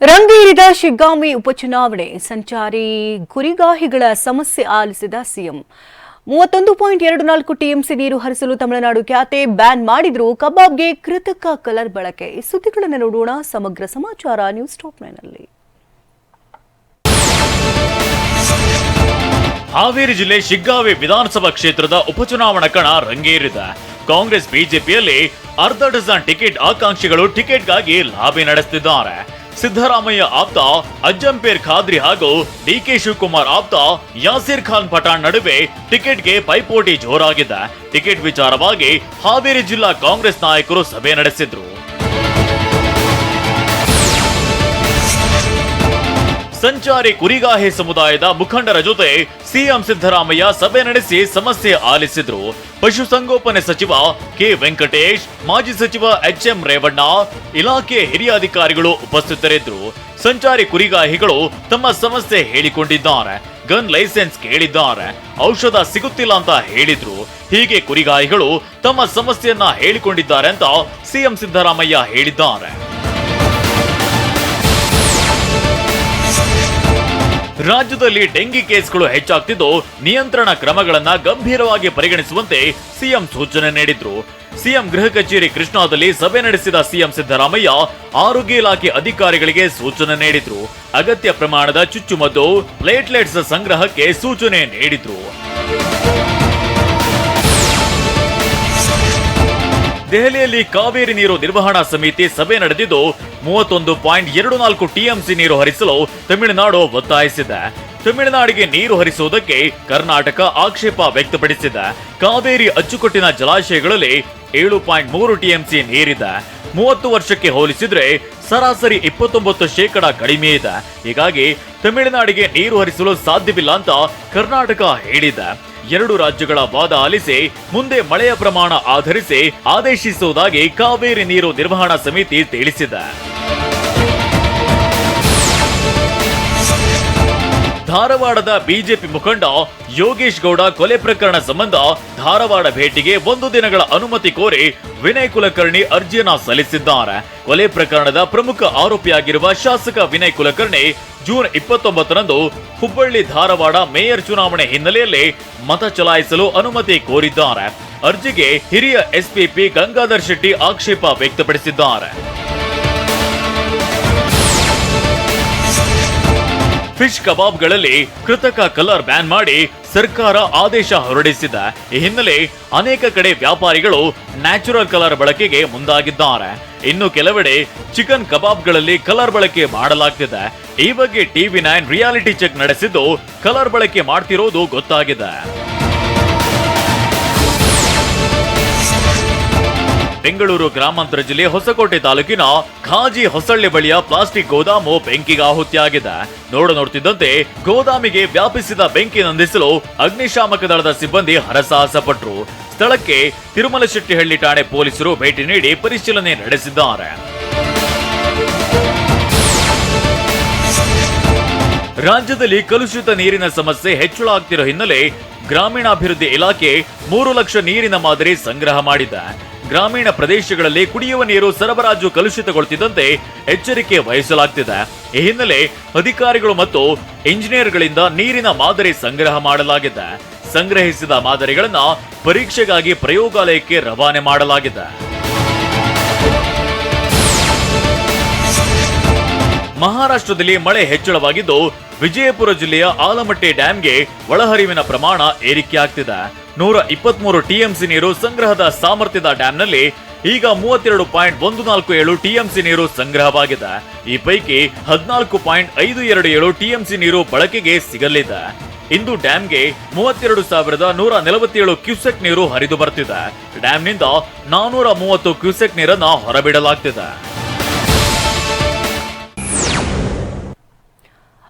ರಂಗೇರಿದ ಶಿಗ್ಗಾಂವಿ ಉಪಚುನಾವಣೆ ಸಂಚಾರಿ ಗುರಿಗಾಹಿಗಳ ಸಮಸ್ಯೆ ಆಲಿಸಿದ ಸಿಎಂ. ಮೂವತ್ತೊಂದು ಪಾಯಿಂಟ್ ಎರಡು ನಾಲ್ಕು ಟಿಎಂಸಿ ನೀರು ಹರಿಸಲು ತಮಿಳುನಾಡು ಖ್ಯಾತೆ ಬ್ಯಾನ್ ಮಾಡಿದ್ರು. ಕಬಾಬ್ಗೆ ಕೃತಕ ಕಲರ್ ಬಳಕೆ. ಈ ಸುದ್ದಿಗಳನ್ನು ನೋಡೋಣ. ಸಮಗ್ರ ಸಮಾಚಾರ ನ್ಯೂಸ್ ಟಾಪ್ ನೈನಲ್ಲಿ ಹಾವೇರಿ ಜಿಲ್ಲೆ ಶಿಗ್ಗಾವಿ ವಿಧಾನಸಭಾ ಕ್ಷೇತ್ರದ ಉಪಚುನಾವಣಾ ಕಣ ರಂಗೇರಿದೆ. ಕಾಂಗ್ರೆಸ್, ಬಿಜೆಪಿಯಲ್ಲಿ ಅರ್ಧ ಡಜನ್ ಟಿಕೆಟ್ ಆಕಾಂಕ್ಷಿಗಳು ಟಿಕೆಟ್ಗಾಗಿ ಲಾಬಿ ನಡೆಸುತ್ತಿದ್ದಾರೆ ಸಿದ್ದರಾಮಯ್ಯ ಆಪ್ತ, ಅಜ್ಜಂಪೇರ್ ಖಾದ್ರಿ ಹಾಗೂ ಡಿಕೆ ಶಿವಕುಮಾರ್ ಆಪ್ತ, ಯಾಸಿರ್ ಖಾನ್ ಪಠಾಣ್ ನಡುವೆ ಟಿಕೆಟ್ಗೆ ಪೈಪೋಟಿ ಜೋರಾಗಿದೆ. ಟಿಕೆಟ್ ವಿಚಾರವಾಗಿ ಹಾವೇರಿ ಜಿಲ್ಲಾ ಕಾಂಗ್ರೆಸ್ ನಾಯಕರು ಸಭೆ ನಡೆಸಿದ್ರು. ಸಂಚಾರಿ ಕುರಿಗಾಹಿ ಸಮುದಾಯದ ಮುಖಂಡರ ಜೊತೆ ಸಿಎಂ ಸಿದ್ದರಾಮಯ್ಯ ಸಭೆ ನಡೆಸಿ ಸಮಸ್ಯೆ ಆಲಿಸಿದ್ರು. ಪಶುಸಂಗೋಪನೆ ಸಚಿವ ಕೆ ವೆಂಕಟೇಶ್, ಮಾಜಿ ಸಚಿವ ಎಚ್ ಎಂ ರೇವಣ್ಣ, ಇಲಾಖೆ ಹಿರಿಯ ಅಧಿಕಾರಿಗಳು ಉಪಸ್ಥಿತರಿದ್ದರು. ಸಂಚಾರಿ ಕುರಿಗಾಹಿಗಳು ತಮ್ಮ ಸಮಸ್ಯೆ ಹೇಳಿಕೊಂಡಿದ್ದಾರೆ. ಗನ್ ಲೈಸೆನ್ಸ್ ಕೇಳಿದ್ದಾರೆ. ಔಷಧ ಸಿಗುತ್ತಿಲ್ಲ ಅಂತ ಹೇಳಿದ್ರು. ಹೀಗೆ ಕುರಿಗಾಹಿಗಳು ತಮ್ಮ ಸಮಸ್ಯೆಯನ್ನ ಹೇಳಿಕೊಂಡಿದ್ದಾರೆ ಅಂತ ಸಿಎಂ ಸಿದ್ದರಾಮಯ್ಯ ಹೇಳಿದ್ದಾರೆ. ರಾಜ್ಯದಲ್ಲಿ ಡೆಂಗಿ ಕೇಸ್ಗಳು ಹೆಚ್ಚಾಗ್ತಿದ್ದು ನಿಯಂತ್ರಣ ಕ್ರಮಗಳನ್ನ ಗಂಭೀರವಾಗಿ ಪರಿಗಣಿಸುವಂತೆ ಸಿಎಂ ಸೂಚನೆ ನೀಡಿದ್ರು. ಸಿಎಂ ಗೃಹ ಕಚೇರಿ ಕೃಷ್ಣಾದಲ್ಲಿ ಸಭೆ ನಡೆಸಿದ ಸಿಎಂ ಸಿದ್ದರಾಮಯ್ಯ ಆರೋಗ್ಯ ಇಲಾಖೆ ಅಧಿಕಾರಿಗಳಿಗೆ ಸೂಚನೆ ನೀಡಿದ್ರು. ಅಗತ್ಯ ಪ್ರಮಾಣದ ಚುಚ್ಚುಮದ್ದು ಪ್ಲೇಟ್ಲೆಟ್ಸ್ ಸಂಗ್ರಹಕ್ಕೆ ಸೂಚನೆ ನೀಡಿದ್ರು. ದೆಹಲಿಯಲ್ಲಿ ಕಾವೇರಿ ನೀರು ನಿರ್ವಹಣಾ ಸಮಿತಿ ಸಭೆ ನಡೆದಿದ್ದು, ಮೂವತ್ತೊಂದು ಪಾಯಿಂಟ್ ಎರಡು ನಾಲ್ಕು ಟಿಎಂಸಿ ನೀರು ಹರಿಸಲು ತಮಿಳುನಾಡು ಒತ್ತಾಯಿಸಿದೆ. ತಮಿಳುನಾಡಿಗೆ ನೀರು ಹರಿಸುವುದಕ್ಕೆ ಕರ್ನಾಟಕ ಆಕ್ಷೇಪ ವ್ಯಕ್ತಪಡಿಸಿದೆ. ಕಾವೇರಿ ಅಚ್ಚುಕಟ್ಟಿನ ಜಲಾಶಯಗಳಲ್ಲಿ ಏಳು ಪಾಯಿಂಟ್ ಮೂರು ಟಿಎಂಸಿ ನೀರಿದೆ. ಮೂವತ್ತು ವರ್ಷಕ್ಕೆ ಹೋಲಿಸಿದ್ರೆ ಸರಾಸರಿ ಇಪ್ಪತ್ತೊಂಬತ್ತು ಶೇಕಡ ಕಡಿಮೆ ಇದೆ. ಹೀಗಾಗಿ ತಮಿಳುನಾಡಿಗೆ ನೀರು ಹರಿಸಲು ಸಾಧ್ಯವಿಲ್ಲ ಅಂತ ಕರ್ನಾಟಕ ಹೇಳಿದೆ. ಎರಡು ರಾಜ್ಯಗಳ ವಾದ ಆಲಿಸಿ ಮುಂದೆ ಮಳೆಯ ಪ್ರಮಾಣ ಆಧರಿಸಿ ಆದೇಶಿಸುವುದಾಗಿ ಕಾವೇರಿ ನೀರು ನಿರ್ವಹಣಾ ಸಮಿತಿ ತಿಳಿಸಿದೆ. ಧಾರವಾಡದ ಬಿಜೆಪಿ ಮುಖಂಡ ಯೋಗೇಶ್ ಗೌಡ ಕೊಲೆ ಪ್ರಕರಣ ಸಂಬಂಧ ಧಾರವಾಡ ಭೇಟಿಗೆ ಒಂದು ದಿನಗಳ ಅನುಮತಿ ಕೋರಿ ವಿನಯ್ ಕುಲಕರ್ಣಿ ಅರ್ಜಿಯನ್ನ ಸಲ್ಲಿಸಿದ್ದಾರೆ. ಕೊಲೆ ಪ್ರಕರಣದ ಪ್ರಮುಖ ಆರೋಪಿಯಾಗಿರುವ ಶಾಸಕ ವಿನಯ್ ಕುಲಕರ್ಣಿ ಜೂನ್ ಇಪ್ಪತ್ತೊಂಬತ್ತರಂದು ಹುಬ್ಬಳ್ಳಿ ಧಾರವಾಡ ಮೇಯರ್ ಚುನಾವಣೆ ಹಿನ್ನೆಲೆಯಲ್ಲಿ ಮತ ಚಲಾಯಿಸಲು ಅನುಮತಿ ಕೋರಿದ್ದಾರೆ. ಅರ್ಜಿಗೆ ಹಿರಿಯ ಎಸ್ಪಿಪಿ ಗಂಗಾಧರ್ ಶೆಟ್ಟಿ ಆಕ್ಷೇಪ ವ್ಯಕ್ತಪಡಿಸಿದ್ದಾರೆ. ಫಿಶ್ ಕಬಾಬ್ಗಳಲ್ಲಿ ಕೃತಕ ಕಲರ್ ಬ್ಯಾನ್ ಮಾಡಿ ಸರ್ಕಾರ ಆದೇಶ ಹೊರಡಿಸಿದೆ ಈ ಹಿನ್ನೆಲೆ ಅನೇಕ ಕಡೆ ವ್ಯಾಪಾರಿಗಳು ನ್ಯಾಚುರಲ್ ಕಲರ್ ಬಳಕೆಗೆ ಮುಂದಾಗಿದ್ದಾರೆ. ಇನ್ನು ಕೆಲವೆಡೆ ಚಿಕನ್ ಕಬಾಬ್ಗಳಲ್ಲಿ ಕಲರ್ ಬಳಕೆ ಮಾಡಲಾಗ್ತಿದೆ. ಈ ಬಗ್ಗೆ ಟಿವಿ ನೈನ್ ರಿಯಾಲಿಟಿ ಚೆಕ್ ನಡೆಸಿದ್ದು ಕಲರ್ ಬಳಕೆ ಮಾಡ್ತಿರೋದು ಗೊತ್ತಾಗಿದೆ. ಬೆಂಗಳೂರು ಗ್ರಾಮಾಂತರ ಜಿಲ್ಲೆ ಹೊಸಕೋಟೆ ತಾಲೂಕಿನ ಖಾಜಿ ಹೊಸಳ್ಳಿ ಬಳಿಯ ಪ್ಲಾಸ್ಟಿಕ್ ಗೋದಾಮು ಬೆಂಕಿಗೆ ಆಹುತಿಯಾಗಿದೆ ನೋಡ ನೋಡ್ತಿದ್ದಂತೆ ಗೋದಾಮಿಗೆ ವ್ಯಾಪಿಸಿದ ಬೆಂಕಿ ನಂದಿಸಲು ಅಗ್ನಿಶಾಮಕ ದಳದ ಸಿಬ್ಬಂದಿ ಹರಸಾಹಸ ಪಟ್ಟರು ಸ್ಥಳಕ್ಕೆ ತಿರುಮಲಶೆಟ್ಟಿಹಳ್ಳಿ ಠಾಣೆ ಪೊಲೀಸರು ಭೇಟಿ ನೀಡಿ ಪರಿಶೀಲನೆ ನಡೆಸಿದ್ದಾರೆ. ರಾಜ್ಯದಲ್ಲಿ ಕಲುಷಿತ ನೀರಿನ ಸಮಸ್ಯೆ ಹೆಚ್ಚಳ ಆಗ್ತಿರೋ ಹಿನ್ನೆಲೆ ಗ್ರಾಮೀಣಾಭಿವೃದ್ಧಿ ಇಲಾಖೆ ಮೂರು ಲಕ್ಷ ನೀರಿನ ಮಾದರಿ ಸಂಗ್ರಹ ಮಾಡಿದೆ. ಗ್ರಾಮೀಣ ಪ್ರದೇಶಗಳಲ್ಲಿ ಕುಡಿಯುವ ನೀರು ಸರಬರಾಜು ಕಲುಷಿತಗೊಳ್ತಿದ್ದಂತೆ ಎಚ್ಚರಿಕೆ ವಹಿಸಲಾಗ್ತಿದೆ. ಈ ಹಿನ್ನೆಲೆ ಅಧಿಕಾರಿಗಳು ಮತ್ತು ಇಂಜಿನಿಯರ್ಗಳಿಂದ ನೀರಿನ ಮಾದರಿ ಸಂಗ್ರಹ ಮಾಡಲಾಗಿದೆ. ಸಂಗ್ರಹಿಸಿದ ಮಾದರಿಗಳನ್ನು ಪರೀಕ್ಷೆಗಾಗಿ ಪ್ರಯೋಗಾಲಯಕ್ಕೆ ರವಾನೆ ಮಾಡಲಾಗಿದೆ. ಮಹಾರಾಷ್ಟ್ರದಲ್ಲಿ ಮಳೆ ಹೆಚ್ಚಳವಾಗಿದ್ದು, ವಿಜಯಪುರ ಜಿಲ್ಲೆಯ ಆಲಮಟ್ಟಿ ಡ್ಯಾಂಗೆ ಒಳಹರಿವಿನ ಪ್ರಮಾಣ ಏರಿಕೆಯಾಗ್ತಿದೆ. ನೂರ ಇಪ್ಪತ್ಮೂರು ಟಿಎಂಸಿ ನೀರು ಸಂಗ್ರಹದ ಸಾಮರ್ಥ್ಯದ ಡ್ಯಾಂನಲ್ಲಿ ಈಗ ಮೂವತ್ತೆರಡು ಪಾಯಿಂಟ್ ಒಂದು ನಾಲ್ಕು ಏಳು ಟಿಎಂಸಿ ನೀರು ಸಂಗ್ರಹವಾಗಿದೆ. ಈ ಪೈಕಿ ಹದಿನಾಲ್ಕು ಪಾಯಿಂಟ್ ಐದು ಎರಡು ಏಳು ಟಿಎಂಸಿ ನೀರು ಬಳಕೆಗೆ ಸಿಗಲಿದೆ. ಇಂದು ಡ್ಯಾಂಗೆ ಮೂವತ್ತೆರಡು ಸಾವಿರದ ನೂರ ನಲವತ್ತೇಳು ಕ್ಯೂಸೆಕ್ ನೀರು ಹರಿದು ಬರ್ತಿದೆ. ಡ್ಯಾಂನಿಂದ ನಾನೂರ ಮೂವತ್ತು ಕ್ಯೂಸೆಕ್ ನೀರನ್ನ ಹೊರಬಿಡಲಾಗ್ತಿದೆ.